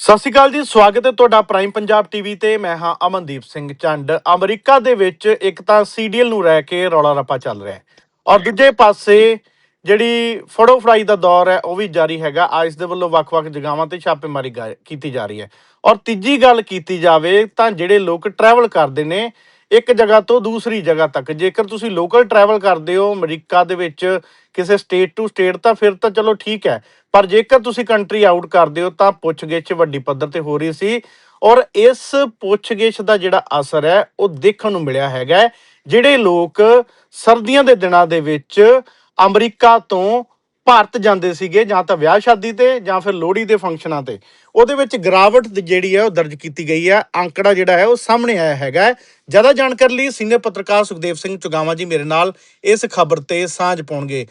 ਸਤਿ ਸ਼੍ਰੀ ਅਕਾਲ ਜੀ, ਸਵਾਗਤ ਹੈ ਤੁਹਾਡਾ ਪ੍ਰਾਈਮ ਪੰਜਾਬ ਟੀਵੀ ਤੇ। ਮੈਂ ਹਾਂ ਅਮਨਦੀਪ ਸਿੰਘ ਚੰਡ ਅਮਰੀਕਾ ਦੇ ਵਿੱਚ ਇੱਕ ਤਾਂ ਸੀਡੀਐਲ ਨੂੰ ਰਹਿ ਕੇ ਰੌਲਾ ਰੱਪਾ ਚੱਲ ਰਿਹਾ ਹੈ। ਔਰ ਦੂਜੇ ਪਾਸੇ ਜਿਹੜੀ ਫੜੋ ਫੜਾਈ ਦਾ ਦੌਰ ਹੈ, ਉਹ ਵੀ ਜਾਰੀ ਹੈਗਾ। ਆਈਸ ਦੇ ਵੱਲੋਂ ਵੱਖ-ਵੱਖ ਜਗ੍ਹਾਵਾਂ ਤੇ ਛਾਪੇਮਾਰੀ ਗਾ- ਕੀਤੀ ਜਾ ਰਹੀ ਹੈ। ਔਰ ਤੀਜੀ ਗੱਲ ਕੀਤੀ ਜਾਵੇ ਤਾਂ ਜਿਹੜੇ ਲੋਕ ਟਰੈਵਲ ਕਰਦੇ ਨੇ ਇੱਕ ਜਗ੍ਹਾ ਤੋਂ ਦੂਸਰੀ ਜਗ੍ਹਾ ਤੱਕ। ਜੇਕਰ ਤੁਸੀਂ ਲੋਕਲ ਟਰੈਵਲ ਕਰਦੇ ਹੋ ਅਮਰੀਕਾ ਦੇ ਵਿੱਚ ਕਿਸੇ ਸਟੇਟ ਟੂ ਸਟੇਟ ਤਾਂ ਫਿਰ ਤਾਂ ਚਲੋ ਠੀਕ ਹੈ। ਪਰ ਜੇਕਰ ਤੁਸੀਂ ਕੰਟਰੀ ਆਊਟ ਕਰਦੇ ਹੋ, ਤਾਂ ਪੁੱਛਗਿੱਛ ਵੱਡੀ ਪੱਧਰ ਤੇ ਹੋ ਰਹੀ ਸੀ। ਔਰ ਇਸ ਪੁੱਛਗਿੱਛ ਦਾ ਜਿਹੜਾ ਅਸਰ ਹੈ, ਉਹ ਦੇਖਣ ਨੂੰ ਮਿਲਿਆ ਹੈਗਾ ਜਿਹੜੇ ਲੋਕ ਸਰਦੀਆਂ ਦੇ ਦਿਨਾਂ ਦੇ ਵਿੱਚ ਅਮਰੀਕਾ ਤੋਂ ਭਾਰਤ ਜਾਂਦੇ ਸੀਗੇ ਜਾਂ ਤਾਂ ਵਿਆਹ ਸ਼ਾਦੀ ਤੇ ਜਾਂ ਫਿਰ ਲੋਹੜੀ ਦੇ ਫੰਕਸ਼ਨਾਂ ਤੇ। ਉਹਦੇ ਵਿੱਚ ਗਿਰਾਵਟ ਜਿਹੜੀ ਹੈ ਉਹ ਦਰਜ ਕੀਤੀ ਗਈ ਹੈ। ਅੰਕੜਾ ਜਿਹੜਾ ਹੈ ਉਹ ਸਾਹਮਣੇ ਆਇਆ ਹੈਗਾ ਹੈ। ਜ਼ਿਆਦਾ ਜਾਣਕਾਰੀ ਲਈ ਸੀਨੀਅਰ ਪੱਤਰਕਾਰ ਸੁਖਦੇਵ ਸਿੰਘ ਚੁਗਾਵਾ ਜੀ ਮੇਰੇ ਨਾਲ ਇਸ ਖਬਰ ਤੇ ਸਾਂਝ ਪਾਉਣਗੇ।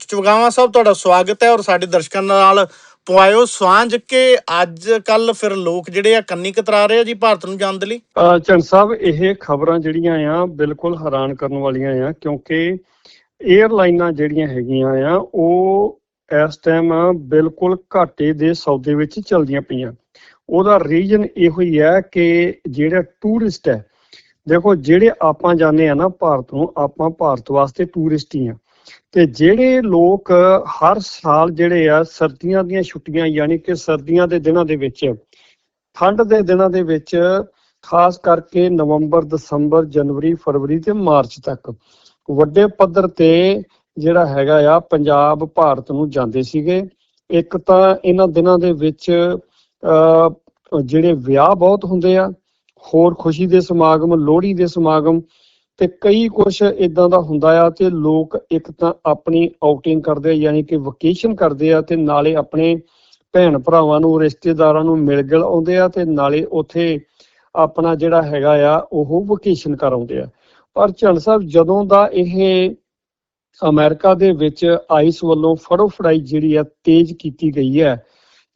ਚੁਗਾਵਾ ਸਾਹਿਬ, ਤੁਹਾਡਾ ਸਵਾਗਤ ਹੈ ਔਰ ਸਾਡੇ ਦਰਸ਼ਕਾਂ ਨਾਲ ਪਵਾਇਓ ਸਾਂਝ ਕੇ ਅੱਜ ਕੱਲ ਫਿਰ ਲੋਕ ਜਿਹੜੇ ਆ ਕੰਨੀ ਕਤਰਾ ਰਹੇ ਆ ਜੀ ਭਾਰਤ ਨੂੰ ਜਾਣ ਦੇ ਲਈ। ਚੰਦ ਸਾਹਿਬ, ਇਹ ਖਬਰਾਂ ਜਿਹੜੀਆਂ ਆ ਬਿਲਕੁਲ ਹੈਰਾਨ ਕਰਨ ਵਾਲੀਆਂ ਆ ਕਿਉਂਕਿ 에ਅਰਲਾਈਨਾਂ ਜਿਹੜੀਆਂ ਹੈਗੀਆਂ ਆ, ਉਹ ਇਸ ਟਾਈਮ ਬਿਲਕੁਲ ਘਾਟੇ ਦੇ ਸੌਦੇ ਵਿੱਚ ਚੱਲਦੀਆਂ ਪਈਆਂ। ਉਹਦਾ ਰੀਜਨ ਇਹੋ ਹੀ ਹੈ ਕਿ ਜਿਹੜਾ ਟੂਰਿਸਟ ਹੈ, ਦੇਖੋ ਜਿਹੜੇ ਆਪਾਂ ਜਾਂਦੇ ਆ ਨਾ ਭਾਰਤ ਨੂੰ, ਆਪਾਂ ਭਾਰਤ ਵਾਸਤੇ ਟੂਰਿਸਟ ਹੀ ਆ। ਤੇ ਜਿਹੜੇ ਲੋਕ ਹਰ ਸਾਲ ਜਿਹੜੇ ਆ, ਸਰਦੀਆਂ ਦੀਆਂ ਛੁੱਟੀਆਂ ਯਾਨੀ ਕਿ ਸਰਦੀਆਂ ਦੇ ਦਿਨਾਂ ਦੇ ਵਿੱਚ, ਠੰਡ ਦੇ ਦਿਨਾਂ ਦੇ ਵਿੱਚ, ਖਾਸ ਕਰਕੇ ਨਵੰਬਰ, ਦਸੰਬਰ, ਜਨਵਰੀ, ਫਰਵਰੀ ਤੇ ਮਾਰਚ ਤੱਕ ਵੱਡੇ ਪੱਧਰ ਤੇ ਜਿਹੜਾ ਹੈਗਾ ਆ ਪੰਜਾਬ ਭਾਰਤ ਨੂੰ ਜਾਂਦੇ ਸੀਗੇ। ਇੱਕ ਤਾਂ ਇਹਨਾਂ ਦਿਨਾਂ ਦੇ ਵਿੱਚ ਅ ਜਿਹੜੇ ਵਿਆਹ ਬਹੁਤ ਹੁੰਦੇ ਆ ਹੋਰ ਖੁਸ਼ੀ ਦੇ ਸਮਾਗਮ ਲੋਹੜੀ ਦੇ ਸਮਾਗਮ ਤੇ ਕਈ ਕੁਝ ਇਦਾਂ ਦਾ ਹੁੰਦਾ ਆ ਤੇ ਲੋਕ ਇੱਕ ਤਾਂ ਆਪਣੀ ਆਊਟਿੰਗ ਕਰਦੇ ਆ, ਯਾਨੀ ਕਿ ਵਕੇਸ਼ਨ ਕਰਦੇ ਆ ਤੇ ਨਾਲੇ ਆਪਣੇ ਭੈਣ ਭਰਾਵਾਂ ਨੂੰ ਰਿਸ਼ਤੇਦਾਰਾਂ ਨੂੰ ਮਿਲ ਗਿਲ ਆਉਂਦੇ ਆ ਤੇ ਨਾਲੇ ਉੱਥੇ ਆਪਣਾ ਜਿਹੜਾ ਹੈਗਾ ਆ ਉਹ ਵਕੇਸ਼ਨ ਕਰਾਉਂਦੇ ਆ। ਪਰ ਝੰਡ ਸਾਹਿਬ, ਜਦੋਂ ਦਾ ਇਹ ਅਮਰੀਕਾ ਦੇ ਵਿੱਚ ਆਈਸ ਵੱਲੋਂ ਫੜੋ ਫੜਾਈ ਜਿਹੜੀ ਆ ਤੇਜ਼ ਕੀਤੀ ਗਈ ਹੈ,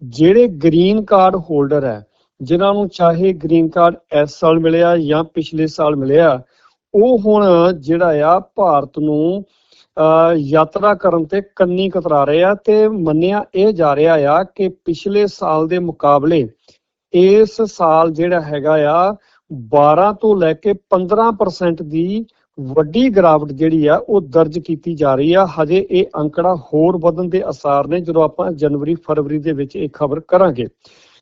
ਜਿਹੜੇ ਗ੍ਰੀਨ ਕਾਰਡ ਹੋਲਡਰ ਹੈ, ਜਿਨ੍ਹਾਂ ਨੂੰ ਚਾਹੇ ਗ੍ਰੀਨ ਕਾਰਡ ਇਸ ਸਾਲ ਮਿਲਿਆ ਜਾਂ ਪਿਛਲੇ ਸਾਲ ਮਿਲਿਆ, ਉਹ ਹੁਣ ਜਿਹੜਾ ਆ, ਭਾਰਤ ਨੂੰ ਅਹ ਯਾਤਰਾ ਕਰਨ ਤੇ ਕੰਨੀ ਕਤਰਾ ਰਹੇ ਆ ਤੇ ਮੰਨਿਆ ਇਹ ਜਾ ਰਿਹਾ ਆ ਕਿ ਪਿਛਲੇ ਸਾਲ ਦੇ ਮੁਕਾਬਲੇ ਇਸ ਸਾਲ ਜਿਹੜਾ ਹੈਗਾ ਆ 12 ਤੋਂ ਲੈ ਕੇ 15% ਦੀ ਵੱਡੀ ਗਿਰਾਵਟ ਜਿਹੜੀ ਆ, ਉਹ ਦਰਜ ਕੀਤੀ ਜਾ ਰਹੀ ਆ। ਹਜੇ ਇਹ ਅੰਕੜਾ ਹੋਰ ਵਧਣ ਦੇ ਅਸਾਰ ਨੇ, ਜਦੋਂ ਆਪਾਂ ਜਨਵਰੀ, ਫਰਵਰੀ ਦੇ ਵਿੱਚ ਇਹ ਖਬਰ ਕਰਾਂਗੇ।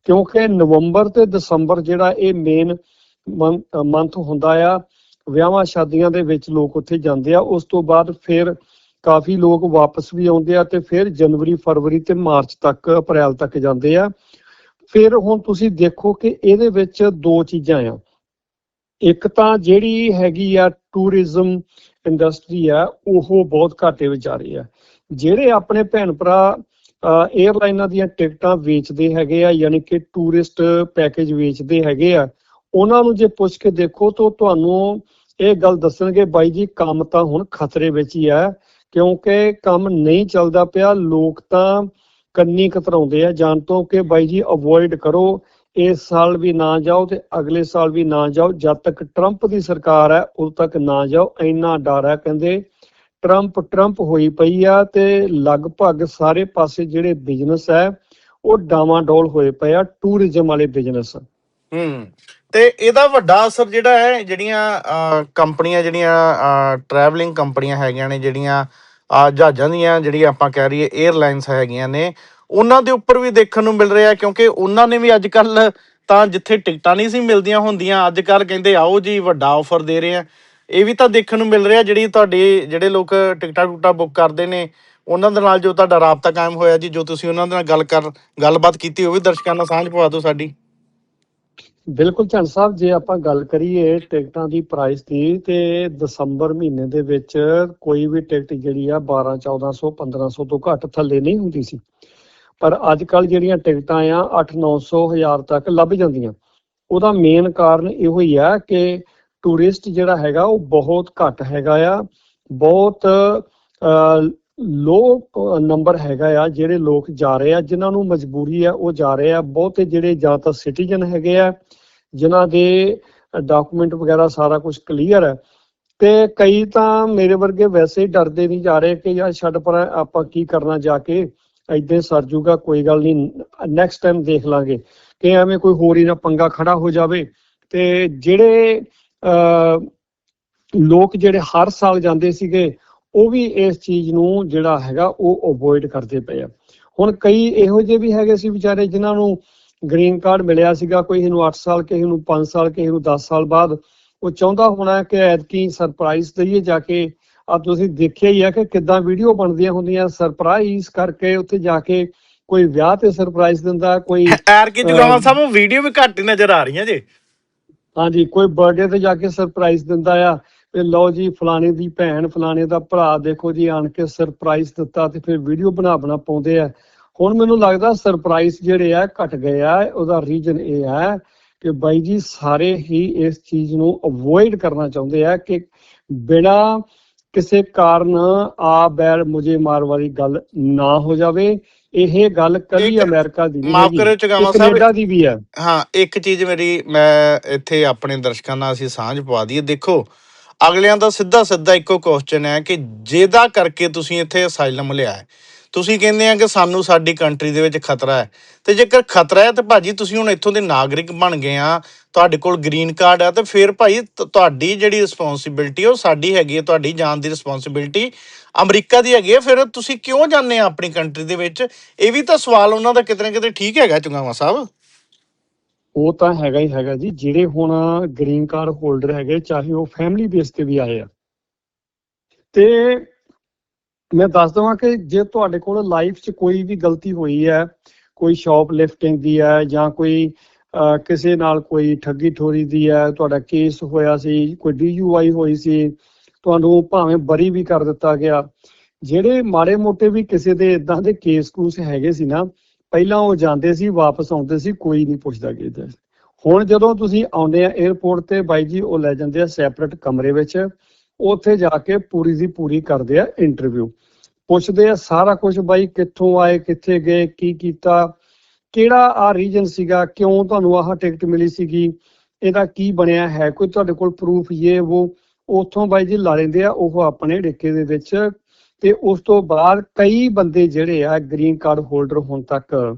ਕਿਉਂਕਿ ਨਵੰਬਰ ਤੇ ਦਸੰਬਰ ਜਿਹੜਾ ਇਹ ਮੇਨ ਮੰਥ ਹੁੰਦਾ ਆ, ਵਿਆਹਾਂ ਸ਼ਾਦੀਆਂ ਦੇ ਵਿੱਚ ਲੋਕ ਉੱਥੇ ਜਾਂਦੇ ਆ। ਉਸ ਤੋਂ ਬਾਅਦ ਫਿਰ ਕਾਫੀ ਲੋਕ ਵਾਪਸ ਵੀ ਆਉਂਦੇ ਆ ਤੇ ਫਿਰ ਜਨਵਰੀ, ਫਰਵਰੀ ਤੇ ਮਾਰਚ ਤੱਕ, ਅਪ੍ਰੈਲ ਤੱਕ ਜਾਂਦੇ ਆ। ਫਿਰ ਹੁਣ ਤੁਸੀਂ ਦੇਖੋ ਕਿ ਇਹਦੇ ਵਿੱਚ ਦੋ ਚੀਜ਼ਾਂ ਆ। ਇੱਕ ਤਾਂ ਜਿਹੜੀ ਹੈਗੀ ਆ ਟੂਰਿਜ਼ਮ ਇੰਡਸਟਰੀ ਆ, ਉਹ ਬਹੁਤ ਘਾਟੇ ਵਿੱਚ ਆ ਰਹੀ ਆ। ਜਿਹੜੇ ਆਪਣੇ ਭੈਣ ਭਰਾ 에ਅਰਲਾਈਨਾਂ ਦੀਆਂ ਟਿਕਟਾਂ ਵੇਚਦੇ ਹੈਗੇ ਆ, ਯਾਨੀ ਕਿ ਟੂਰਿਸਟ ਪੈਕੇਜ ਵੇਚਦੇ ਹੈਗੇ ਆ, ਉਹਨਾਂ ਨੂੰ ਜੇ ਪੁੱਛ ਕੇ ਦੇਖੋ ਤਾਂ ਤੁਹਾਨੂੰ ਇਹ ਗੱਲ ਦੱਸਣਗੇ, ਬਾਈ ਜੀ, ਕੰਮ ਤਾਂ ਹੁਣ ਖਤਰੇ ਵਿੱਚ ਹੀ ਆ, ਕਿਉਂਕਿ ਕੰਮ ਨਹੀਂ ਚੱਲਦਾ ਪਿਆ, ਲੋਕ ਤਾਂ ਕੰਨੀ ਕਤਰਾਉਂਦੇ ਆ, ਜਾਣ ਤੋਂ ਕਿ ਬਾਈ ਜੀ ਅਵੋਇਡ ਕਰੋ ਇਸ ਸਾਲ ਵੀ ਨਾ ਜਾਓ ਤੇ ਅਗਲੇ ਸਾਲ ਵੀ ਨਾ ਜਾਓ। ਜਦ ਤੱਕ ਟਰੰਪ ਦੀ ਸਰਕਾਰ ਹੈ ਉਦੋਂ ਤੱਕ ਨਾ ਜਾਓ। ਇੰਨਾ ਡਰ ਹੈ ਕਹਿੰਦੇ ਟਰੰਪ ਟਰੰਪ ਹੋਈ ਪਈ ਆ ਤੇ ਲਗਭਗ ਸਾਰੇ ਪਾਸੇ ਜਿਹੜੇ ਬਿਜ਼ਨਸ ਹੈ ਉਹ ਡਾਵਾਂਡੋਲ ਹੋਏ ਪਏ ਆ ਟੂਰਿਜ਼ਮ ਵਾਲੇ ਬਿਜ਼ਨਸ ਹੂੰ ਤੇ ਇਹਦਾ ਵੱਡਾ ਅਸਰ ਜਿਹੜਾ ਹੈ ਜਿਹੜੀਆਂ ਕੰਪਨੀਆਂ ਜਿਹੜੀਆਂ ਟਰੈਵਲਿੰਗ ਕੰਪਨੀਆਂ ਹੈਗੀਆਂ ਨੇ ਜਿਹੜੀਆਂ ਅਹ, ਜਹਾਜ਼ਾਂ ਦੀਆਂ ਜਿਹੜੀਆਂ ਆਪਾਂ ਕਹਿ ਰਹੀਏ 에ਅਰਲਾਈਨਸ ਹੈਗੀਆਂ ਨੇ ਉਹਨਾਂ ਦੇ ਉੱਪਰ ਵੀ ਦੇਖਣ ਨੂੰ ਮਿਲ ਰਿਹਾ, ਕਿਉਂਕਿ ਉਹਨਾਂ ਨੇ ਵੀ ਅੱਜ ਕੱਲ ਤਾਂ ਜਿੱਥੇ ਟਿਕਟਾਂ ਨਹੀਂ ਸੀ ਮਿਲਦੀਆਂ ਹੁੰਦੀਆਂ ਅੱਜ ਕੱਲ ਕਹਿੰਦੇ ਆਓ ਜੀ, ਵੱਡਾ ਆਫਰ ਦੇ ਰਹੇ ਆ। ਇਹ ਵੀ ਤਾਂ ਦੇਖਣ ਨੂੰ ਮਿਲ ਰਿਹਾ, ਜਿਹੜੀ ਤੁਹਾਡੇ ਜਿਹੜੇ ਲੋਕ ਟਿਕਟਾਂ ਟੁਕਟਾਂ ਬੁੱਕ ਕਰਦੇ ਨੇ, ਉਹਨਾਂ ਦੇ ਨਾਲ ਜੋ ਤੁਹਾਡਾ ਰਾਬਤਾ ਕਾਇਮ ਹੋਇਆ ਜੀ, ਜੋ ਤੁਸੀਂ ਉਹਨਾਂ ਦੇ ਨਾਲ ਗੱਲ ਕਰ, ਗੱਲਬਾਤ ਕੀਤੀ, ਉਹ ਵੀ ਦਰਸ਼ਕਾਂ ਨਾਲ ਸਾਂਝ ਪਵਾ ਦਿਓ ਸਾਡੀ। ਬਿਲਕੁਲ ਝੰਡ ਸਾਹਿਬ, ਜੇ ਆਪਾਂ ਗੱਲ ਕਰੀਏ ਟਿਕਟਾਂ ਦੀ ਪ੍ਰਾਈਸ ਦੀ, ਤੇ ਦਸੰਬਰ ਮਹੀਨੇ ਦੇ ਵਿੱਚ ਕੋਈ ਵੀ ਟਿਕਟ ਜਿਹੜੀ ਆ 12 1400 1500 ਤੋਂ ਘੱਟ ਥੱਲੇ ਨਹੀਂ ਹੁੰਦੀ ਸੀ। ਪਰ ਅੱਜ ਕੱਲ ਜਿਹੜੀਆਂ ਟਿਕਟਾਂ ਆ 8 900 ਹਜ਼ਾਰ ਤੱਕ ਲੱਭ ਜਾਂਦੀਆਂ। ਉਹਦਾ ਮੇਨ ਕਾਰਨ ਇਹੋ ਹੀ ਆ ਕਿ ਟੂਰਿਸਟ ਜਿਹੜਾ ਹੈਗਾ, ਉਹ ਬਹੁਤ ਘੱਟ ਹੈਗਾ ਆ। ਬਹੁਤ ਲੋ ਨੰਬਰ ਹੈਗਾ ਆ ਜਿਹੜੇ ਲੋਕ ਜਾ ਰਹੇ ਆ, ਜਿਨ੍ਹਾਂ ਨੂੰ ਮਜਬੂਰੀ ਆ, ਉਹ ਜਾ ਰਹੇ ਆ। ਬਹੁਤੇ ਜਿਹੜੇ ਜਾਂ ਤਾਂ ਸਿਟੀਜ਼ਨ ਹੈਗੇ ਆ, ਜਿਨ੍ਹਾਂ ਦੇ ਡਾਕੂਮੈਂਟ ਵਗੈਰਾ ਸਾਰਾ ਕੁਝ ਕਲੀਅਰ ਹੈ ਤੇ ਕਈ ਤਾਂ ਮੇਰੇ ਵਰਗੇ ਵੈਸੇ ਹੀ ਡਰਦੇ ਨਹੀਂ ਜਾ ਰਹੇ ਕਿ ਯਾਰ ਛੱਡ ਪਰ, ਆਪਾਂ ਕੀ ਕਰਨਾ ਜਾ ਕੇ। ਏਦਾਂ ਸਰ ਜੂਗਾ, ਕੋਈ ਗੱਲ ਨਹੀਂ ਨੈਕਸਟ ਟਾਈਮ ਦੇਖ ਲਾਂਗੇ। ਕਿ ਐਵੇਂ ਕੋਈ ਹੋਰ ਹੀ ਨਾ ਪੰਗਾ ਖੜਾ ਹੋ ਜਾਵੇ। ਤੇ ਜਿਹੜੇ ਲੋਕ ਜਿਹੜੇ ਹਰ ਸਾਲ ਜਾਂਦੇ ਸੀਗੇ, ਉਹ ਵੀ ਇਸ ਚੀਜ਼ ਨੂੰ ਜਿਹੜਾ ਹੈਗਾ, ਉਹ ਅਵੋਇਡ ਕਰਦੇ ਪਏ ਆ। ਹੁਣ ਕਈ ਇਹੋ ਜਿਹੇ ਵੀ ਹੈਗੇ ਸੀ ਵਿਚਾਰੇ, ਜਿਨ੍ਹਾਂ ਨੂੰ ਗ੍ਰੀਨ ਕਾਰਡ ਮਿਲਿਆ ਸੀਗਾ, ਕੋਈ ਨੂੰ 8 ਸਾਲ, ਕਿਸੇ ਨੂੰ 5 ਸਾਲ, ਕਿਸੇ ਨੂੰ 10 ਸਾਲ ਬਾਅਦ। ਉਹ ਚਾਹੁੰਦਾ ਹੋਣਾ ਕਿ ਐਤਕੀ ਸਰਪ੍ਰਾਈਜ਼ ਦਈਏ ਜਾ ਕੇ ਆ ਤੁਸੀਂ ਦੇਖਿਆ ਹੀ ਆ ਕਿ ਕਿੱਦਾਂ ਵੀਡੀਓ ਬਣਦੀਆਂ ਹੁੰਦੀਆਂ ਸਰਪ੍ਰਾਈਜ਼ ਕਰਕੇ ਉੱਥੇ ਜਾ ਕੇ ਕੋਈ ਵਿਆਹ ਤੇ ਸਰਪ੍ਰਾਈਜ਼ ਦਿੰਦਾ ਕੋਈ ਐਰ ਕੀ ਜਗਾਵਾ ਸਾਹਿਬ ਵੀਡੀਓ ਵੀ ਘੱਟ ਹੀ ਨਜ਼ਰ ਆ ਰਹੀਆਂ ਜੇ। ਹਾਂਜੀ ਕੋਈ ਬਰਥਡੇ ਤੇ ਜਾ ਕੇ ਸਰਪ੍ਰਾਈਜ਼ ਦਿੰਦਾ ਆ ਤੇ ਲਓ ਜੀ ਫਲਾਣੇ ਦੀ ਭੈਣ ਫਲਾਣੇ ਦਾ ਭਰਾ ਦੇਖੋ ਜੀ ਆਣ ਕੇ ਸਰਪ੍ਰਾਈਜ਼ ਦਿੱਤਾ ਤੇ ਫਿਰ ਵੀਡੀਓ ਬਣਾ ਬਣਾ ਪਾਉਂਦੇ ਆ। ਹੁਣ ਮੈਨੂੰ ਲੱਗਦਾ ਸਰਪ੍ਰਾਈਜ਼ ਜਿਹੜੇ ਆ ਘਟ ਗਏ ਆ ਉਹਦਾ ਰੀਜਨ ਇਹ ਹੈ ਕਿ ਬਾਈ ਜੀ ਸਾਰੇ ਹੀ ਇਸ ਚੀਜ਼ ਨੂੰ ਅਵੋਇਡ ਕਰਨਾ ਚਾਹੁੰਦੇ ਆ ਕਿ ਬਿਨਾ ਕਿਸੇ ਕਾਰਨ ਆ ਬੈਰ ਮੁਝੇ ਮਾਰ ਵਾਲੀ ਗੱਲ ਨਾ ਹੋ ਜਾਵੇ ਇਹ ਗੱਲ ਕੱਲੀ ਇੱਕ- ਅਮਰੀਕਾ ਦੀ ਨਹੀਂ ਮਾਫ਼ ਕਰਿਓ ਚੁਗਾਵਾ ਸਾਹਿਬ। ਕੈਨੇਡਾ ਦੀ ਵੀ ਹੈ। ਹਾਂ ਇੱਕ ਚੀਜ਼ ਮੇਰੀ ਮੈਂ ਇੱਥੇ ਆਪਣੇ ਦਰਸ਼ਕਾਂ ਨਾਲ ਅਸੀਂ ਸਾਂਝ ਪਵਾ ਦਈਏ। ਦੇਖੋ ਅਗਲਿਆਂ ਦਾ ਸਿੱਧਾ ਸਿੱਧਾ ਇੱਕੋ ਕੁਐਸਚਨ ਹੈ ਕਿ ਜਿਹਦਾ ਕਰਕੇ ਤੁਸੀਂ ਇੱਥੇ ਅਸਾਈਲਮ ਲਿਆ ਹੈ। ਤੁਸੀਂ ਕਹਿੰਦੇ ਆ ਕਿ ਸਾਨੂੰ ਸਾਡੀ ਕੰਟਰੀ ਦੇ ਵਿੱਚ ਖਤਰਾ ਹੈ। ਤੇ ਜੇਕਰ ਖਤਰਾ ਹੈ ਤੇ ਭਾਜੀ ਤੁਸੀਂ ਹੁਣ ਇੱਥੋਂ ਦੇ ਨਾਗਰਿਕ ਬਣ ਗਏ ਆ ਤੁਹਾਡੇ ਕੋਲ ਗ੍ਰੀਨ ਕਾਰਡ ਹੈ ਤੇ ਫਿਰ ਭਾਈ ਤੁਹਾਡੀ ਜਿਹੜੀ ਰਿਸਪੌਂਸਿਬਿਲਟੀ ਉਹ ਸਾਡੀ ਹੈਗੀ ਹੈ ਤੁਹਾਡੀ ਜਾਨ ਦੀ ਰਿਸਪੌਂਸਿਬਿਲਟੀ ਅਮਰੀਕਾ ਦੀ ਹੈਗੀ ਹੈ ਫਿਰ ਤੁਸੀਂ ਕਿਉਂ ਜਾਂਦੇ ਆ ਆਪਣੀ ਕੰਟਰੀ ਦੇ ਵਿੱਚ? ਇਹ ਵੀ ਤਾਂ ਸਵਾਲ ਉਹਨਾਂ ਦਾ ਕਿਤੇ ਨਾ ਕਿਤੇ ਠੀਕ ਹੈਗਾ ਚੁੰਗਾਵਾ ਸਾਹਿਬ। ਉਹ ਤਾਂ ਹੈਗਾ ਹੀ ਹੈਗਾ ਜੀ। ਜਿਹੜੇ ਹੁਣ ਗ੍ਰੀਨ ਕਾਰਡ ਹੋਲਡਰ ਹੈਗੇ, ਚਾਹੇ ਉਹ ਫੈਮਿਲੀ ਬੇਸ ਤੇ ਵੀ ਆਏ ਆ। ਤੇ ਮੈਂ ਦੱਸ ਦਵਾਂ ਕਿ ਜੇ ਤੁਹਾਡੇ ਕੋਲ ਲਾਈਫ 'ਚ ਕੋਈ ਵੀ ਗਲਤੀ ਹੋਈ ਹੈ, ਕੋਈ ਸ਼ਾਪ ਲਿਫਟਿੰਗ ਦੀ ਹੈ ਜਾਂ ਕੋਈ ਕਿਸੇ ਨਾਲ ਕੋਈ ਠੱਗੀ ਠੋਰੀ ਦੀ ਹੈ, ਤੁਹਾਡਾ ਕੇਸ ਹੋਇਆ ਸੀ, ਕੋਈ ਡੀਯੂਆਈ ਹੋਈ ਸੀ, ਤੁਹਾਨੂੰ ਭਾਵੇਂ ਬਰੀ ਵੀ ਕਰ ਦਿੱਤਾ ਗਿਆ। ਜਿਹੜੇ ਮਾੜੇ ਮੋਟੇ ਵੀ ਕਿਸੇ ਦੇ ਇਦਾਂ ਦੇ ਕੇਸ ਕੂਸ ਹੈਗੇ ਸੀ ਨਾ, ਪਹਿਲਾਂ ਉਹ ਜਾਂਦੇ ਸੀ, ਵਾਪਸ ਆਉਂਦੇ ਸੀ, ਕੋਈ ਨਹੀਂ ਪੁੱਛਦਾ ਕਿਸੇ ਹੁਣ ਜਦੋਂ ਤੁਸੀਂ ਆਉਂਦੇ ਆ 에어ਪੋਰਟ ਤੇ, ਬਾਈ ਜੀ, ਉਹ ਲੈ ਜਾਂਦੇ ਆ ਸੈਪਰੇਟ ਕਮਰੇ ਵਿੱਚ, ਉੱਥੇ ਜਾ ਕੇ ਪੂਰੀ ਦੀ ਪੂਰੀ ਕਰਦੇ ਆ ਇੰਟਰਵਿਊ ਪੁੱਛਦੇ ਆ ਸਾਰਾ ਕੁਝ ਬਾਈ, ਕਿੱਥੋਂ ਆਏ, ਕਿੱਥੇ ਗਏ, ਕੀ ਕੀਤਾ ਕਿਹੜਾ ਆ ਰੀਜਨ ਸੀਗਾ? ਕਿਉਂ ਤੁਹਾਨੂੰ ਆਹ ਟਿਕਟ ਮਿਲੀ ਸੀਗੀ? ਇਹਦਾ ਕੀ ਬਣਿਆ ਹੈ? ਕੋਈ ਤੁਹਾਡੇ ਕੋਲ ਪ੍ਰੂਫ ਇਹ ਉਹ ਉਥੋਂ ਬਾਈ ਜੀ ਲਾ ਲੈਂਦੇ ਆ, ਉਹ ਆਪਣੇ ਡਿੱਕੇ ਦੇ ਵਿੱਚ। ਤੇ ਉਸ ਤੋਂ ਬਾਅਦ ਕਈ ਬੰਦੇ ਜਿਹੜੇ ਆ ਗ੍ਰੀਨ ਕਾਰਡ ਹੋਲਡਰ ਹੁਣ ਤੱਕ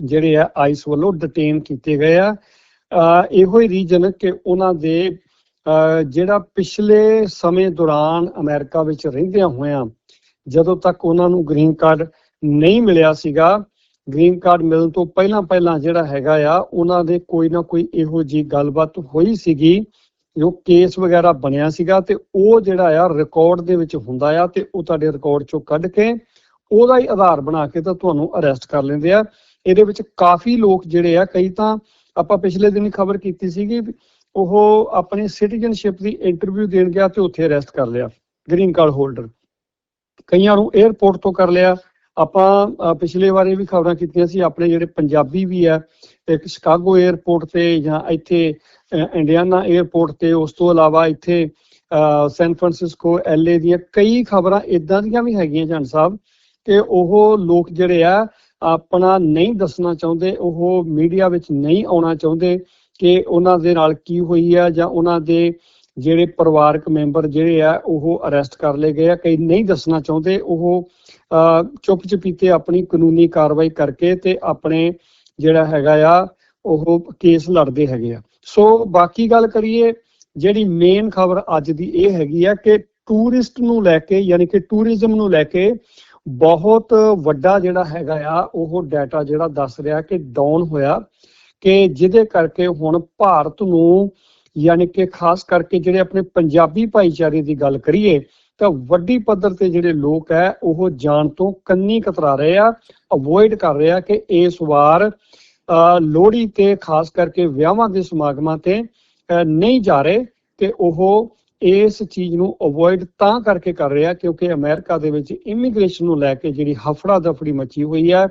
ਜਿਹੜੇ ਆ ਆਈਸ ਵੱਲੋਂ ਡਿਟੇਨ ਕੀਤੇ ਗਏ ਆ। ਇਹੋ ਹੀ ਰੀਜਨ ਕਿ ਉਹਨਾਂ ਦੇ ਅਹ ਜਿਹੜਾ ਪਿਛਲੇ ਸਮੇਂ ਦੌਰਾਨ ਅਮਰੀਕਾ ਵਿੱਚ ਰਹਿੰਦਿਆਂ ਹੋਇਆਂ, ਜਦੋਂ ਤੱਕ ਉਹਨਾਂ ਨੂੰ ਗ੍ਰੀਨ ਕਾਰਡ ਨਹੀਂ ਮਿਲਿਆ ਸੀਗਾ ਗ੍ਰੀਨ ਕਾਰਡ ਮਿਲਣ ਤੋਂ ਪਹਿਲਾਂ ਪਹਿਲਾਂ ਜਿਹੜਾ ਹੈਗਾ ਆ, ਉਹਨਾਂ ਦੇ ਕੋਈ ਨਾ ਕੋਈ ਇਹੋ ਜੀ ਗੱਲਬਾਤ ਹੋਈ ਸੀਗੀ, ਜੋ ਕੇਸ ਵਗੈਰਾ ਬਣਿਆ ਸੀਗਾ ਤੇ ਉਹ ਜਿਹੜਾ ਆ ਰਿਕਾਰਡ ਦੇ ਵਿੱਚ ਹੁੰਦਾ ਆ ਤੇ ਉਹ ਤੁਹਾਡੇ ਰਿਕਾਰਡ ਚੋਂ ਕੱਢ ਕੇ ਉਹਦਾ ਹੀ ਆਧਾਰ ਬਣਾ ਕੇ ਤਾਂ ਤੁਹਾਨੂੰ ਅਰੈਸਟ ਕਰ ਲੈਂਦੇ ਆ। ਇਹਦੇ ਵਿੱਚ ਕਾਫੀ ਲੋਕ ਜਿਹੜੇ ਆ, ਕਈ ਤਾਂ ਆਪਾਂ ਪਿਛਲੇ ਦਿਨ ਖਬਰ ਕੀਤੀ ਸੀਗੀ ਉਹ ਆਪਣੀ ਸਿਟੀਜ਼ਨਸ਼ਿਪ ਦੀ ਇੰਟਰਵਿਊ ਦੇਣ ਗਿਆ ਤੇ ਉੱਥੇ ਅਰੈਸਟ ਕਰ ਲਿਆ ਗ੍ਰੀਨ ਕਾਰਡ ਹੋਲਡਰ ਕਈਆਂ ਨੂੰ 에ਅਰਪੋਰਟ ਤੋਂ ਕਰ ਲਿਆ ਆਪਾਂ ਪਿਛਲੇ ਵਾਰੇ ਵੀ ਖਬਰਾਂ ਕੀਤੀਆਂ ਸੀ ਆਪਣੇ ਜਿਹੜੇ ਪੰਜਾਬੀ ਵੀ ਆ ਇੱਕ ਸ਼ਿਕਾਗੋ 에ਅਰਪੋਰਟ ਤੇ ਜਾਂ ਇੱਥੇ ਅ, ਇੰਡੀਆਨਾ 에ਅਰਪੋਰਟ ਤੇ ਉਸ ਤੋਂ ਇਲਾਵਾ ਇੱਥੇ ਅ, ਸੈਨ ਫਰਾਂਸਿਸਕੋ ਐਲਏ ਦੀਆਂ ਕਈ ਖਬਰਾਂ ਇਦਾਂ ਦੀਆਂ ਵੀ ਹੈਗੀਆਂ ਜਨ ਸਾਹਿਬ ਕਿ ਉਹ ਲੋਕ ਜਿਹੜੇ ਆ ਆਪਣਾ ਨਹੀਂ ਦੱਸਣਾ ਚਾਹੁੰਦੇ ਉਹ ਮੀਡੀਆ ਵਿੱਚ ਨਹੀਂ ਆਉਣਾ ਚਾਹੁੰਦੇ ਕਿ ਉਹਨਾਂ ਦੇ ਨਾਲ ਕੀ ਹੋਈ ਆ ਜਾਂ ਉਹਨਾਂ ਦੇ ਜਿਹੜੇ ਪਰਿਵਾਰਕ ਮੈਂਬਰ ਜਿਹੜੇ ਆ, ਉਹ ਅਰੈਸਟ ਕਰ ਲਏ ਗਏ ਆ। ਕਈ ਨਹੀਂ ਦੱਸਣਾ ਚਾਹੁੰਦੇ, ਉਹ ਚੁੱਪ ਚਪੀਤੇ ਆਪਣੀ ਕਾਨੂੰਨੀ ਕਾਰਵਾਈ ਕਰਕੇ ਤੇ ਆਪਣੇ ਜਿਹੜਾ ਹੈਗਾ ਆ, ਉਹ ਕੇਸ ਲੜਦੇ ਹੈਗੇ ਆ। ਸੋ ਬਾਕੀ ਗੱਲ ਕਰੀਏ, ਜਿਹੜੀ ਮੇਨ ਖਬਰ ਅੱਜ ਦੀ ਇਹ ਹੈਗੀ ਆ ਕਿ ਟੂਰਿਸਟ ਨੂੰ ਲੈ ਕੇ, ਯਾਨੀ ਕਿ ਟੂਰਿਜ਼ਮ ਨੂੰ ਲੈ ਕੇ ਬਹੁਤ ਵੱਡਾ ਜਿਹੜਾ ਹੈਗਾ ਆ, ਉਹ ਡਾਟਾ ਜਿਹੜਾ ਦੱਸ ਰਿਹਾ ਕਿ ਡਾਊਨ ਹੋਇਆ ਕਿ ਜਿਹਦੇ ਕਰਕੇ ਹੁਣ ਭਾਰਤ ਨੂੰ ਯਾਨੀ ਕਿ ਖਾਸ ਕਰਕੇ ਜਿਹੜੇ ਆਪਣੇ ਪੰਜਾਬੀ ਭਾਈਚਾਰੇ ਦੀ ਗੱਲ ਕਰੀਏ ਤਾਂ ਵੱਡੀ ਪੱਧਰ ਤੇ ਜਿਹੜੇ ਲੋਕ ਹੈ ਉਹ ਜਾਣ ਤੋਂ ਕੰਨੀ ਕਤਰਾ ਰਹੇ ਆ ਅਵੋਇਡ ਕਰ ਰਹੇ ਆ ਕਿ ਇਸ ਵਾਰ ਅ, ਲੋਹੜੀ ਤੇ ਖਾਸ ਕਰਕੇ ਵਿਆਹਾਂ ਦੇ ਸਮਾਗਮਾਂ ਤੇ ਨਹੀਂ ਜਾ ਰਹੇ ਤੇ ਉਹ ਇਸ ਚੀਜ਼ ਨੂੰ ਅਵੋਇਡ ਤਾਂ ਕਰਕੇ ਕਰ ਰਿਹਾ ਕਿਉਂਕਿ ਅਮਰੀਕਾ ਦੇ ਵਿੱਚ ਇਮੀਗ੍ਰੇਸ਼ਨ ਨੂੰ ਲੈ ਕੇ ਜਿਹੜੀ ਹਫੜਾ ਦਫੜੀ ਮਚੀ ਹੋਈ ਹੈ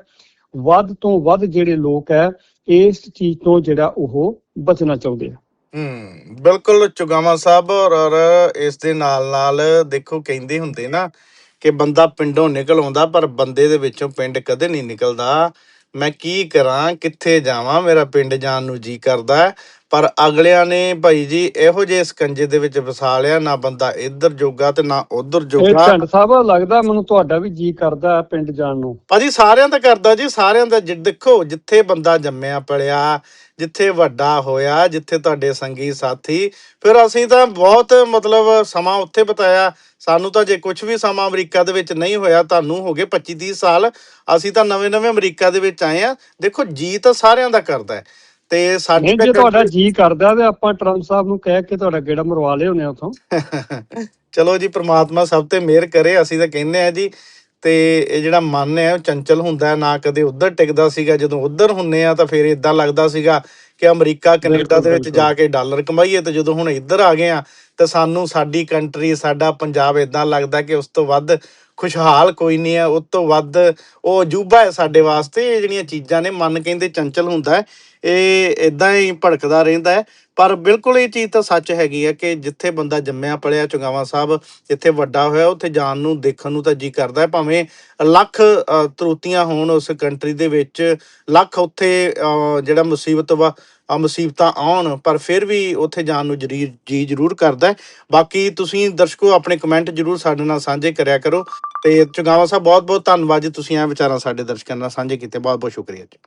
ਵੱਧ ਤੋਂ ਵੱਧ ਜਿਹੜੇ ਲੋਕ ਹੈ ਇਸ ਚੀਜ਼ ਤੋਂ ਜਿਹੜਾ ਉਹ ਬਚਣਾ ਚਾਹੁੰਦੇ ਆ। ਹੂੰ, ਬਿਲਕੁਲ ਚੁਗਾਵਾ ਸਾਹਿਬ ਔਰ ਔਰ ਇਸ ਦੇ ਨਾਲ ਨਾਲ ਦੇਖੋ ਕਹਿੰਦੇ ਹੁੰਦੇ ਨਾ ਕਿ ਬੰਦਾ ਪਿੰਡੋਂ ਨਿਕਲ ਆਉਂਦਾ ਪਰ ਬੰਦੇ ਦੇ ਵਿੱਚੋਂ ਪਿੰਡ ਕਦੇ ਨਹੀਂ ਨਿਕਲਦਾ। ਮੈਂ ਕੀ ਕਰਾਂ, ਕਿੱਥੇ ਜਾਵਾਂ, ਮੇਰਾ ਪਿੰਡ ਜਾਣ ਨੂੰ ਜੀ ਕਰਦਾ। ਪਰ ਅਗਲਿਆਂ ਨੇ ਭਾਈ ਜੀ ਇਹੋ ਜਿਹੇ ਸਕੰਜੇ ਦੇ ਵਿੱਚ ਵਸਾ ਲਿਆ ਨਾ ਬੰਦਾ ਇੱਧਰ ਜੋਗਾ ਤੇ ਨਾ ਉੱਧਰ ਜੋਗਾ। ਝੰਡ ਸਾਹਿਬ ਲੱਗਦਾ ਮੈਨੂੰ ਤੁਹਾਡਾ ਵੀ ਜੀ ਕਰਦਾ ਪਿੰਡ ਜਾਣ ਨੂੰ। ਭਾਜੀ ਸਾਰਿਆਂ ਦਾ ਕਰਦਾ ਜੀ ਸਾਰਿਆਂ ਦਾ ਦੇਖੋ ਜਿੱਥੇ ਬੰਦਾ ਜੰਮਿਆ ਪਲਿਆ ਜਿੱਥੇ ਵੱਡਾ ਹੋਇਆ ਜਿੱਥੇ ਤੁਹਾਡੇ ਸੰਗੀ ਸਾਥੀ ਫਿਰ ਅਸੀਂ ਤਾਂ ਬਹੁਤ ਮਤਲਬ ਸਮਾਂ ਉੱਥੇ ਬਿਤਾਇਆ। ਸਾਨੂੰ ਤਾਂ ਜੇ ਕੁਝ ਵੀ ਸਮਾਂ ਅਮਰੀਕਾ ਦੇ ਵਿੱਚ ਨਹੀਂ ਹੋਇਆ ਤੁਹਾਨੂੰ ਹੋ ਗਏ 25 30 ਸਾਲ ਅਸੀਂ ਤਾਂ ਨਵੇਂ-ਨਵੇਂ ਅਮਰੀਕਾ ਦੇ ਵਿੱਚ ਆਏ ਆ ਦੇਖੋ ਜੀ ਤਾਂ ਸਾਰਿਆਂ ਦਾ ਕਰਦਾ ਹੈ। ਤੇ ਸਾਡੀ ਨਹੀਂ ਜੇ ਤੁਹਾਡਾ ਜੀ ਕਰਦਾ ਤੇ ਆਪਾਂ ਟਰੰਪ ਸਾਹਿਬ ਨੂੰ ਕਹਿ ਕੇ ਤੁਹਾਡਾ ਗੇੜਾ ਮਰਵਾ ਲਿਆ ਹੁੰਨੇ ਉਥੋਂ ਚਲੋ ਜੀ ਪ੍ਰਮਾਤਮਾ ਸਭ ਤੇ ਮਿਹਰ ਕਰੇ ਅਸੀਂ ਤਾਂ ਕਹਿੰਦੇ ਆ ਜੀ ਤੇ ਇਹ ਜਿਹੜਾ ਮਨ ਹੈ ਉਹ ਚੰਚਲ ਹੁੰਦਾ ਹੈ ਨਾ ਕਦੇ ਉੱਧਰ ਟਿਕਦਾ ਸੀਗਾ ਜਦੋਂ ਉੱਧਰ ਹੁੰਨੇ ਆ ਤਾਂ ਫਿਰ ਇਦਾਂ ਲੱਗਦਾ ਸੀਗਾ ਕਿ ਅਮਰੀਕਾ ਕੈਨੇਡਾ ਦੇ ਵਿੱਚ। ਜਾ ਕੇ ਡਾਲਰ ਕਮਾਈਏ ਤੇ ਜਦੋਂ ਹੁਣ ਇੱਧਰ ਆ ਗਏ ਆ ਤਾਂ ਸਾਨੂੰ ਸਾਡੀ ਕੰਟਰੀ ਸਾਡਾ ਪੰਜਾਬ ਇਦਾਂ ਲੱਗਦਾ ਕਿ ਉਸ ਤੋਂ ਵੱਧ ਖੁਸ਼ਹਾਲ ਕੋਈ ਨਹੀਂ ਹੈ ਉਸ ਤੋਂ ਵੱਧ ਉਹ ਅਜੂਬਾ ਹੈ ਸਾਡੇ ਵਾਸਤੇ ਇਹ ਜਿਹੜੀਆਂ ਚੀਜ਼ਾਂ ਨੇ ਮਨ ਕਹਿੰਦੇ ਚੰਚਲ ਹੁੰਦਾ ਹੈ ਇਹ ਇਦਾਂ ਹੀ ਭੜਕਦਾ ਰਹਿੰਦਾ ਹੈ। ਪਰ ਬਿਲਕੁਲ ਇਹ ਚੀਜ਼ ਤਾਂ ਸੱਚ ਹੈਗੀ ਹੈ ਕਿ ਜਿੱਥੇ ਬੰਦਾ ਜੰਮਿਆ ਪਲਿਆ ਚੁਗਾਵਾਂ ਸਾਹਿਬ ਜਿੱਥੇ ਵੱਡਾ ਹੋਇਆ ਉੱਥੇ ਜਾਣ ਨੂੰ ਦੇਖਣ ਨੂੰ ਤਾਂ ਜੀ ਕਰਦਾ ਹੈ। ਭਾਵੇਂ ਲੱਖ ਅ, ਤਰੁੱਤੀਆਂ ਹੋਣ ਉਸ ਕੰਟਰੀ ਦੇ ਵਿੱਚ ਲੱਖ ਉੱਥੇ ਅ, ਜਿਹੜਾ ਮੁਸੀਬਤ ਵਾ ਆ ਮੁਸੀਬਤਾਂ ਆਉਣ, ਪਰ ਫਿਰ ਵੀ ਉੱਥੇ ਜਾਣ ਨੂੰ ਜਰੀ, ਜੀ ਜ਼ਰੂਰ ਕਰਦਾ ਬਾਕੀ ਤੁਸੀਂ ਦਰਸ਼ਕੋ, ਆਪਣੇ ਕਮੈਂਟ ਜ਼ਰੂਰ ਸਾਡੇ ਨਾਲ ਸਾਂਝੇ ਕਰਿਆ ਕਰੋ। ਤੇ ਚੁਗਾਵਾ ਸਾਹਿਬ ਬਹੁਤ ਬਹੁਤ ਧੰਨਵਾਦ ਜੀ, ਤੁਸੀਂ ਇਹ ਵਿਚਾਰਾਂ ਸਾਡੇ ਦਰਸ਼ਕਾਂ ਨਾਲ ਸਾਂਝੇ ਕੀਤੇ। ਬਹੁਤ ਬਹੁਤ ਸ਼ੁਕਰੀਆ ਜੀ।